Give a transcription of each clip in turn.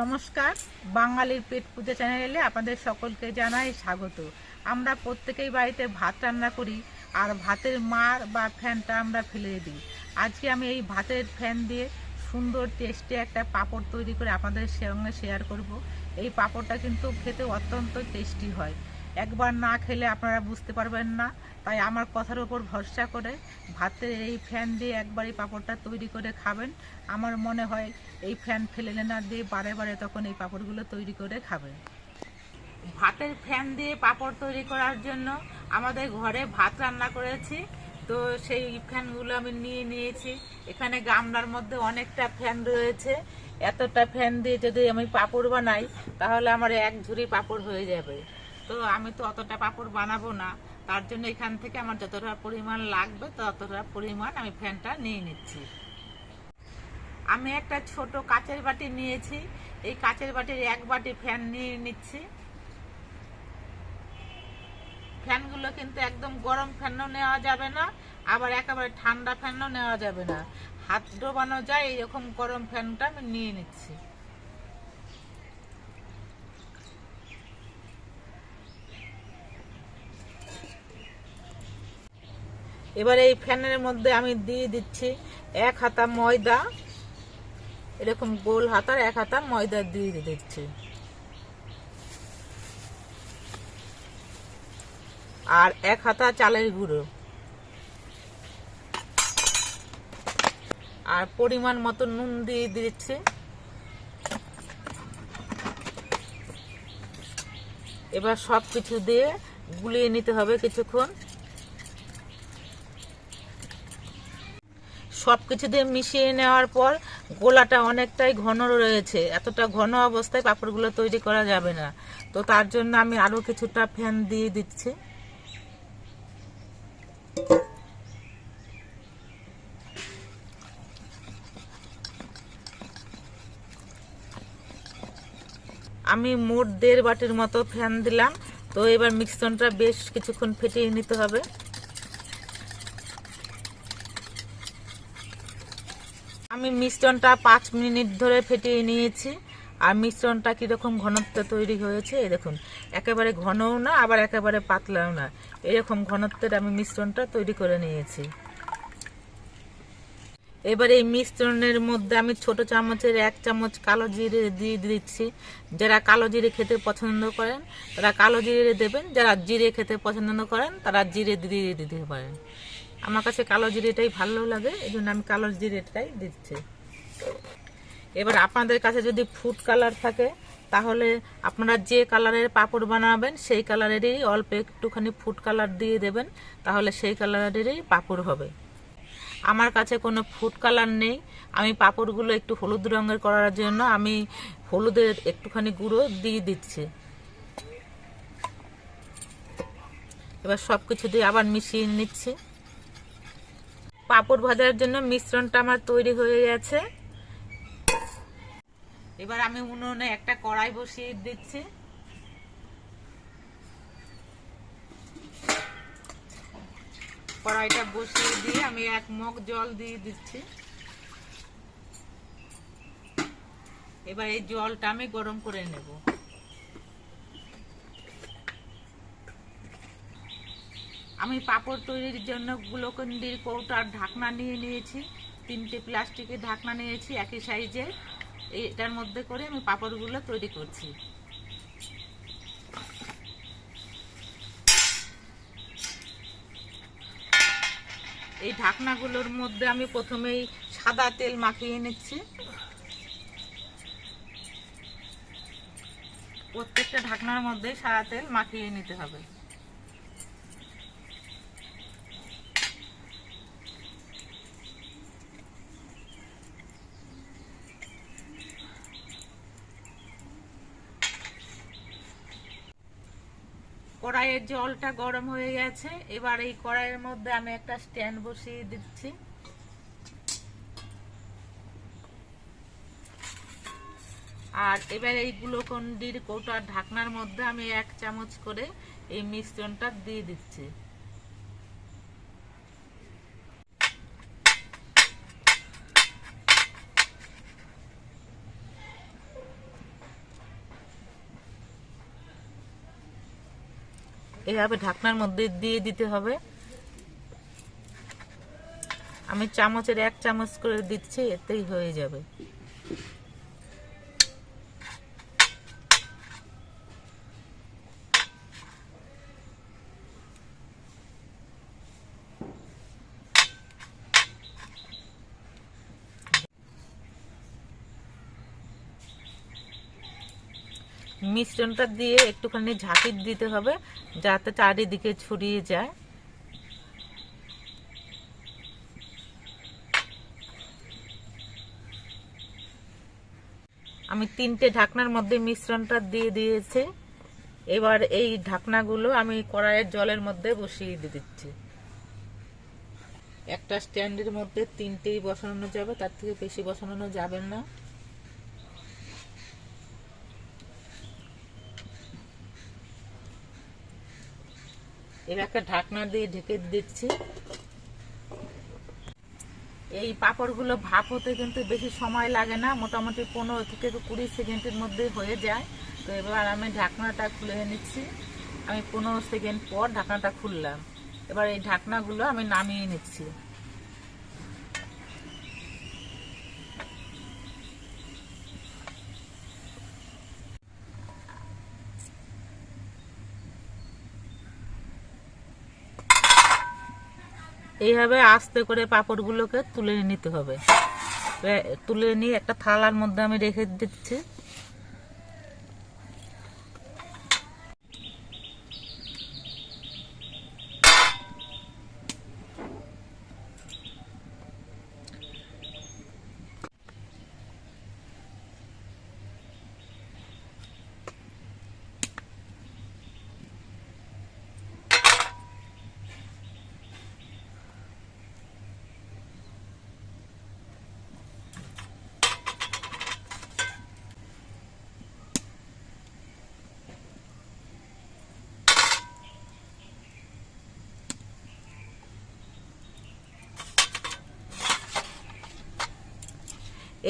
নমস্কার, বাঙালির পেট পূজা চ্যানেলে আপনাদের সকলকে জানাই স্বাগত। আমরা প্রত্যেকেই বাড়িতে ভাত রান্না করি, আর ভাতের মার বা ফ্যানটা আমরা ফেলে দিই। আজকে আমি এই ভাতের ফ্যান দিয়ে সুন্দর, টেস্টে একটা পাপড় তৈরি করে আপনাদের সঙ্গে শেয়ার করব। এই পাঁপড়টা কিন্তু খেতে অত্যন্ত টেস্টি হয়। একবার না খেলে আপনারা বুঝতে পারবেন না। তাই আমার কথার উপর ভরসা করে ভাতের এই ফ্যান দিয়ে একবার এই পাঁপড়টা তৈরি করে খাবেন। আমার মনে হয় এই ফ্যান ফেলে না দিয়ে বারে বারে তখন এই পাঁপড়গুলো তৈরি করে খাবেন। ভাতের ফ্যান দিয়ে পাঁপড় তৈরি করার জন্য আমাদের ঘরে ভাত রান্না করেছি। তো সেই ফ্যানগুলো আমি নিয়ে নিয়েছি। এখানে গামলার মধ্যে অনেকটা ফ্যান রয়েছে। এতটা ফ্যান দিয়ে যদি আমি পাঁপড় বানাই, তাহলে আমার এক ঝুড়ি পাঁপড় হয়ে যাবে। তো আমি তো অতটা পাপড় বানাবো না। তার জন্য এখান থেকে আমার যতটা পরিমাণ লাগবে, ততটা পরিমাণ আমি ফ্যানটা নিয়ে নিচ্ছি। আমি একটা ছোট কাচের বাটি নিয়েছি। এই কাচের বাটির এক বাটি ফ্যান নিয়ে নিচ্ছি। ফ্যানগুলো কিন্তু একদম গরম ফ্যানও নেওয়া যাবে না, আবার একেবারে ঠান্ডা ফ্যানও নেওয়া যাবে না। হাত ডোবানো যায়, এইরকম গরম ফ্যানটা আমি নিয়ে নিচ্ছি। এবার এই ফ্যানের মধ্যে আমি দিয়ে দিচ্ছি এক হাতা ময়দা, এরকম গোল হাতার এক হাতা ময়দা দিয়ে দিচ্ছি। আর এক হাতা চালের গুঁড়ো। আর পরিমাণ মতো নুন দিয়ে দিচ্ছি। এবার সব কিছু দিয়ে গুলিয়ে নিতে হবে কিছুক্ষণ। সব কিছু দিয়ে মিশিয়ে নেওয়ার পর গোলাটা অনেকটাই ঘন রয়েছে। এতটা ঘন অবস্থায় পাঁপড়গুলো তৈরি করা যাবে না। তো তার জন্য আমি আরও কিছুটা ফ্যান দিয়ে দিচ্ছি। আমি মোট দেড় বাটির মতো ফ্যান দিলাম। তো এবার মিক্সনটা বেশ কিছুক্ষণ ফেটিয়ে নিতে হবে। আমি মিশ্রণটা পাঁচ মিনিট ধরে ফেটিয়ে নিয়েছি। আর মিশ্রণটা কীরকম ঘনত্ব তৈরি হয়েছে, এই দেখুন। একেবারে ঘনও না, আবার একেবারে পাতলাও না। এরকম ঘনত্বের আমি মিশ্রণটা তৈরি করে নিয়েছি। এবার এই মিশ্রণের মধ্যে আমি ছোট চামচের এক চামচ কালো জিরে দিয়ে দিচ্ছি। যারা কালো জিরে খেতে পছন্দ করেন, তারা কালো জিরে দেবেন। যারা জিরে খেতে পছন্দ করেন, তারা জিরে দিয়ে দিতে পারেন। আমার কাছে কালো জিরেটাই ভালো লাগে এই জন্য আমি কালো জিরেটাই দিচ্ছি। এবার আপনাদের কাছে যদি ফুড কালার থাকে, তাহলে আপনারা যে কালারের পাপড় বানাবেন, সেই কালারেরই অল্প একটুখানি ফুড কালার দিয়ে দেবেন, তাহলে সেই কালারেরই পাপড় হবে। আমার কাছে কোনো ফুড কালার নেই। আমি পাপড়গুলো একটু হলুদ রঙের করার জন্য আমি হলুদের একটুখানি গুঁড়ো দিয়ে দিচ্ছি। এবার সব কিছু দিয়ে আবার মিশিয়ে নিচ্ছি। পাপড় ভাজার জন্য মিশ্রণটা আমার তৈরি হয়ে গেছে। এবার আমি উনুনে একটা কড়াই বসিয়ে দিচ্ছি। কড়াইটা বসিয়ে দিয়ে আমি এক মগ জল দিয়ে দিচ্ছি। এবার এই জলটা আমি গরম করে নেব। আমি পাপড় তৈরির জন্য গ্লুকন্ডির কৌটার ঢাকনা নিয়ে নিয়েছি। তিনটে প্লাস্টিকের ঢাকনা নিয়েছি, একই সাইজের। এটার মধ্যে করে আমি পাপড়গুলো তৈরি করছি। এই ঢাকনাগুলোর মধ্যে আমি প্রথমেই সাদা তেল মাখিয়ে নিচ্ছি। প্রত্যেকটা ঢাকনার মধ্যে সাদা তেল মাখিয়ে নিতে হবে। কড়াইয়ের জলটা গরম হয়ে গেছে। এবার এই কড়াইয়ের মধ্যে আমি একটা স্ট্যান্ড বসিয়ে দিচ্ছি। আর এবার এই গ্লুকন্ডির কৌটার ঢাকনার মধ্যে আমি এক চামচ করে এই মিশ্রণটা দিয়ে দিচ্ছি। এভাবে ঢাকনার মধ্যে দিয়ে দিতে হবে। আমি চামচের এক চামচ করে দিচ্ছি, এতেই হয়ে যাবে। মিশ্রণটা দিয়ে একটুখানি ঝাঁকি দিতে হবে যাতে চারিদিকে ছড়িয়ে যায়। আমি তিনটে ঢাকনার মধ্যে মিশ্রণটা দিয়ে দিয়েছি। এবার এই ঢাকনাগুলো আমি কড়াইয়ের জলের মধ্যে বসিয়ে দিয়ে দিচ্ছি। একটা স্ট্যান্ডের মধ্যে তিনটেই বসানো যাবে, তার থেকে বেশি বসানো যাবে না। এবার একটা ঢাকনা দিয়ে ঢেকে দিচ্ছি। এই পাঁপড়গুলো ভাপ হতে কিন্তু বেশি সময় লাগে না, মোটামুটি পনেরো থেকে কুড়ি সেকেন্ডের মধ্যে হয়ে যায়। তো এবার আমি ঢাকনাটা খুলে নিচ্ছি। আমি পনেরো সেকেন্ড পর ঢাকনাটা খুললাম। এবার এই ঢাকনাগুলো আমি নামিয়ে নিচ্ছি। এইভাবে আস্তে করে পাপড়গুলোকে তুলে নিতে হবে। তুলে নিয়ে একটা থালার মধ্যে আমি রেখে দিচ্ছি।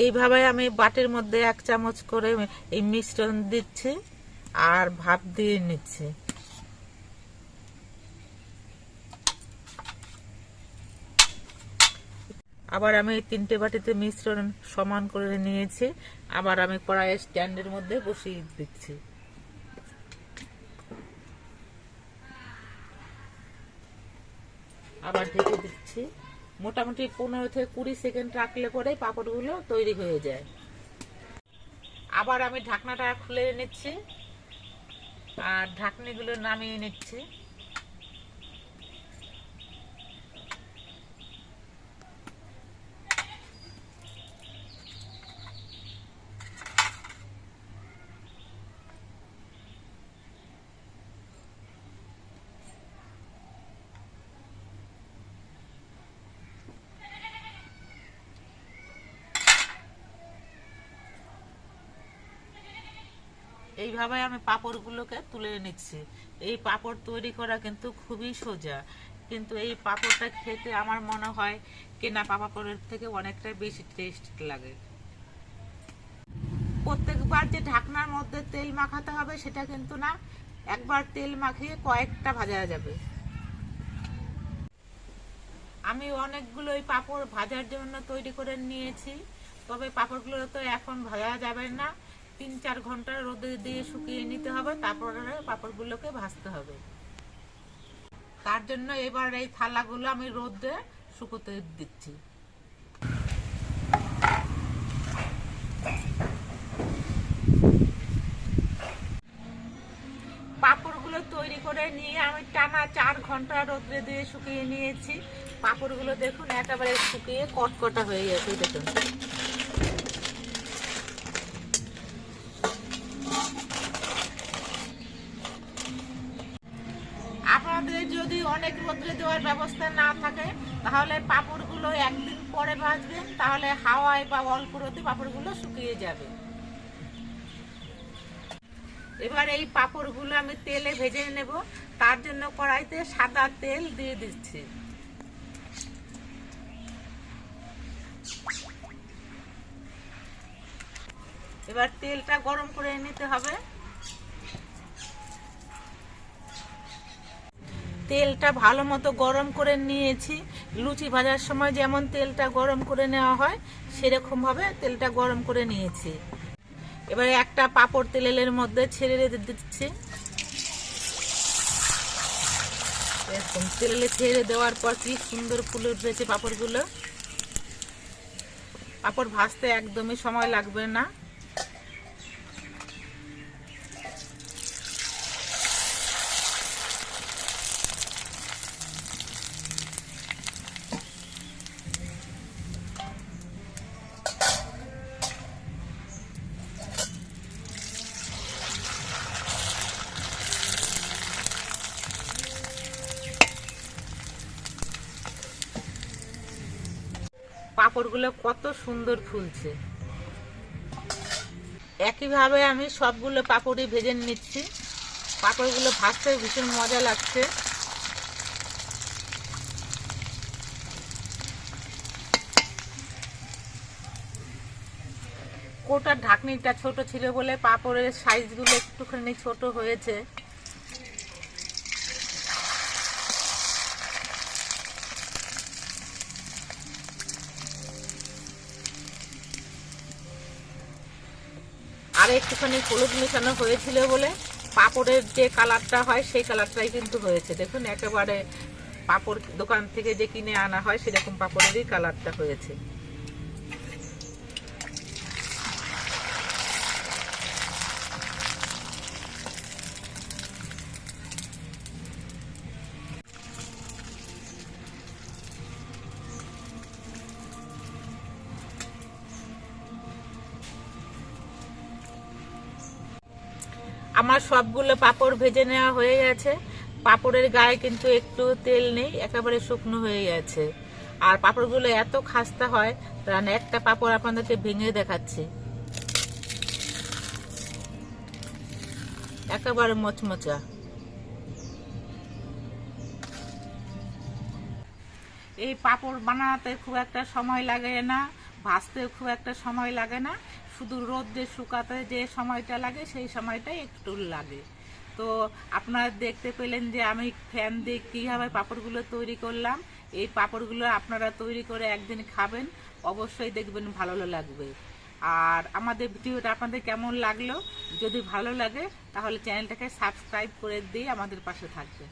এইভাবে আমি বাটির মধ্যে এক চামচ করে এই মিশ্রণ দিচ্ছি আর ভাপ দিয়ে নিচ্ছি। আবার আমি তিনটে বাটিতে মিশ্রণ সমান করে নিয়েছি। আবার আমি কড়াইয়ের স্ট্যান্ডের মধ্যে বসিয়ে দিচ্ছি। আবার ঢেকে দিচ্ছি। মোটামুটি পনেরো থেকে কুড়ি সেকেন্ড রাখলে পরে পাঁপড়গুলো তৈরি হয়ে যায়। আবার আমি ঢাকনাটা খুলে নিচ্ছি। আর ঢাকনিগুলো নামিয়ে নিচ্ছি। এইভাবে আমি পাপড়গুলোকে তুলে নিচ্ছি এই পাপড় তৈরি করা কিন্তু খুবই সোজা। কিন্তু এই পাপড়টা খেতে আমার মনে হয় কেনা পাপড়ের থেকে অনেকটা বেশি টেস্ট লাগে। প্রত্যেকবার যে ঢাকনার মধ্যে তেল মাখাতে হবে সেটা কিন্তু না, একবার তেল মাখিয়ে কয়েকটা ভাজা যাবে। আমি অনেকগুলো ওই পাঁপড় ভাজার জন্য তৈরি করে নিয়েছি, তবে পাঁপড়গুলো তো এখন ভাজা যাবে না। তিন চার ঘণ্টা রোদে দিয়ে শুকিয়ে নিতে হবে, তারপরে পাঁপড়গুলোকে ভাজতে হবে। তার জন্য এবার এই থালাগুলো আমি রোদে শুকোতে দিচ্ছি। পাঁপড়গুলো তৈরি করে নিয়ে আমি টানা চার ঘণ্টা রোদ্রে দিয়ে শুকিয়ে নিয়েছি। পাঁপড়গুলো দেখুন একেবারে শুকিয়ে কটকটা হয়ে গেছে, দেখুন আপনাদের যদি অনেক রোদ্রে দেওয়ার ব্যবস্থা না থাকে, তাহলে পাঁপড়গুলো একদিন পরে ভাজবেন তাহলে হাওয়ায় বা অল্প রোদে পাঁপড়গুলো শুকিয়ে যাবে। এবার এই পাঁপড়গুলো আমি তেলে ভেজে নেব, তার জন্য কড়াইতে সাদা তেল দিয়ে দিচ্ছি। এবার তেলটা গরম করে নিতে হবে। তেলটা ভালো মতো গরম করে নিয়েছি। লুচি ভাজার সময় যেমন তেলটা গরম করে নেওয়া হয় সেরকমভাবে তেলটা গরম করে নিয়েছি। এবারে একটা পাপড় তেলের মধ্যে ছেড়ে দিচ্ছি। এরকম তেলে ছেড়ে দেওয়ার পর কি সুন্দর ফুলে উঠেছে পাপড়গুলো। পাপড় ভাজতে একদমই সময় লাগবে না। পাপড়গুলো কত সুন্দর ফুলছে। একইভাবে আমি সবগুলো পাপড়ই ভেজে নিচ্ছি। পাপড়গুলো ভাজতে ভীষণ মজা লাগছে। কোটার ঢাকনিটা ছোট ছিল বলে পাপড়ের সাইজগুলো একটুখানি ছোট হয়েছে। একটুখানি হলুদ মেশানো হয়েছিল বলে পাপড়ের যে কালারটা হয়, সেই কালারটাই কিন্তু হয়েছে। দেখুন, একেবারে পাপড় দোকান থেকে যে কিনে আনা হয়, সেরকম পাপড়েরই কালারটা হয়েছে। সবগুলো পাপড় ভেজে নেওয়া হয়ে গেছে। পাপড়ের গায়ে কিন্তু একটু তেল নেই, একেবারে শুকনো হয়ে গেছে। আর পাপড়গুলো এত খাস্তা হয় কারণ একটা পাপড় আপনাদেরকে ভেঙে দেখাচ্ছি। একেবারে মচমচা। এই পাপড় বানাতে খুব একটা সময় লাগে না। ভাজতেও খুব একটা সময় লাগে না। শুধু রোদ্রে শুকাতে যে সময়টা লাগে, সেই সময়টাই একটু লাগে। তো আপনারা দেখতে পেলেন যে আমি ফ্যান দিয়ে কীভাবে পাপড়গুলো তৈরি করলাম। এই পাপড়গুলো আপনারা তৈরি করে একদিন খাবেন, অবশ্যই দেখবেন ভালো লাগবে। আর আমাদের ভিডিওটা আপনাদের কেমন লাগল? যদি ভালো লাগে, তাহলে চ্যানেলটাকে সাবস্ক্রাইব করে দিয়ে আমাদের পাশে থাকবেন।